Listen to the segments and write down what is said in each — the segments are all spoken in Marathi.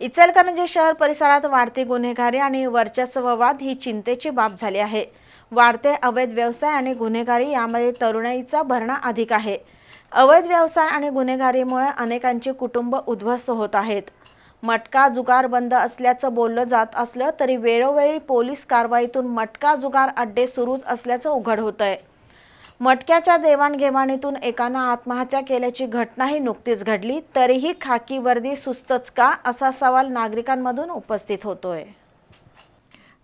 इचलकरंजी शहर परिसरात वाढती गुन्हेगारी आणि वर्चस्ववाद ही चिंतेची बाब झाली आहे. वाढते अवैध व्यवसाय आणि गुन्हेगारी यामध्ये तरुणाईचा भरणा अधिक आहे. अवैध व्यवसाय आणि गुन्हेगारीमुळे अनेकांची कुटुंब उद्ध्वस्त होत आहेत. मटका जुगार बंद असल्याचं बोललं जात असलं तरी वेळोवेळी पोलीस कारवाईतून मटका जुगार अड्डे सुरूच असल्याचं उघड होतंय. मटक्याच्या देवाणघेवाणीतून एकानं आत्महत्या केल्याची घटनाही नुकतीच घडली तरीही खाकी वर्दी सुस्तच का असा सवाल नागरिकांमधून उपस्थित होतोय.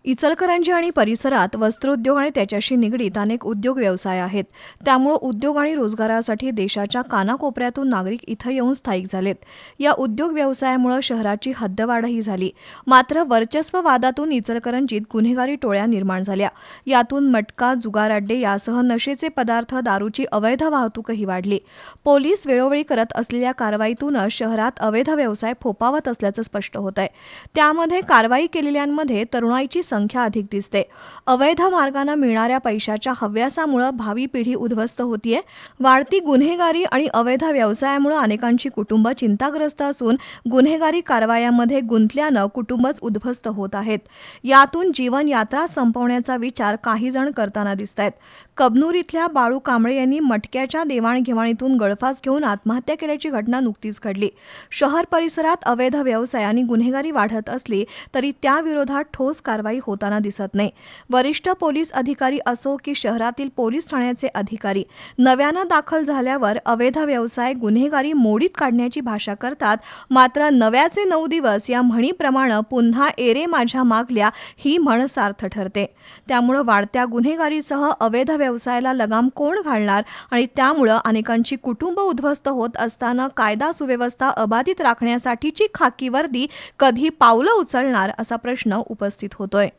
इचलकरंजी आणि परिसरात वस्त्रोद्योग आणि त्याच्याशी निगडीत अनेक उद्योग व्यवसाय आहेत. त्यामुळं उद्योग आणि रोजगारासाठी देशाच्या कानाकोपऱ्यातून नागरिक इथं येऊन स्थायिक झालेत. या उद्योग व्यवसायामुळं शहराची हद्दवाढही झाली. मात्र वर्चस्ववादातून इचलकरंजीत गुन्हेगारी टोळ्या निर्माण झाल्या. यातून मटका जुगार अड्डे यासह नशेचे पदार्थ दारूची अवैध वाहतूकही वाढली. पोलीस वेळोवेळी करत असलेल्या कारवाईतूनच शहरात अवैध व्यवसाय फोपावत असल्याचं स्पष्ट होत आहे त्यामध्ये कारवाई केलेल्यांमध्ये तरुणाईची संख्या अधिक दिसते. अवैध मार्गाने मिळणाऱ्या पैशाच्या हव्यासामुळे भावी पिढी उद्ध्वस्त होतीये. वाढती गुन्हेगारी आणि अवैध व्यवसायामुळे अनेकांची कुटुंब चिंताग्रस्त असून गुन्हेगारी कारवायांमध्ये गुंतल्यानं कुटुंबच उद्ध्वस्त होत आहेत. यातून जीवनयात्रा संपवण्याचा विचार काही जण करताना दिसत आहेत कबनूर इथल्या बाळू कांबळे यांनी मटक्याच्या देवाणघेवाणीतून गळफास घेऊन आत्महत्या केल्याची घटना नुकतीच घडली. शहर परिसरात अवैध व्यवसाय आणि गुन्हेगारी वाढत असली तरी त्याविरोधात ठोस कारवाई कारवाई होताना दिसत नाही. वरिष्ठ पोलीस अधिकारी असो की शहरातील पोलीस ठाण्याचे अधिकारी नव्यानं दाखल झाल्यावर अवैध व्यवसाय गुन्हेगारी मोडीत काढण्याची भाषा करतात. मात्र नव्याचे नऊ दिवस या म्हणीप्रमाणे पुन्हा एरे माझ्या मागल्या ही म्हण सार्थ ठरते. त्यामुळं वाढत्या गुन्हेगारीसह अवैध व्यवसायाला लगाम कोण घालणार आणि त्यामुळं अनेकांची कुटुंब उद्ध्वस्त होत असताना कायदा सुव्यवस्था अबाधित राखण्यासाठीची खाकी वर्दी कधी पावलं उचलणार असा प्रश्न उपस्थित होतोय.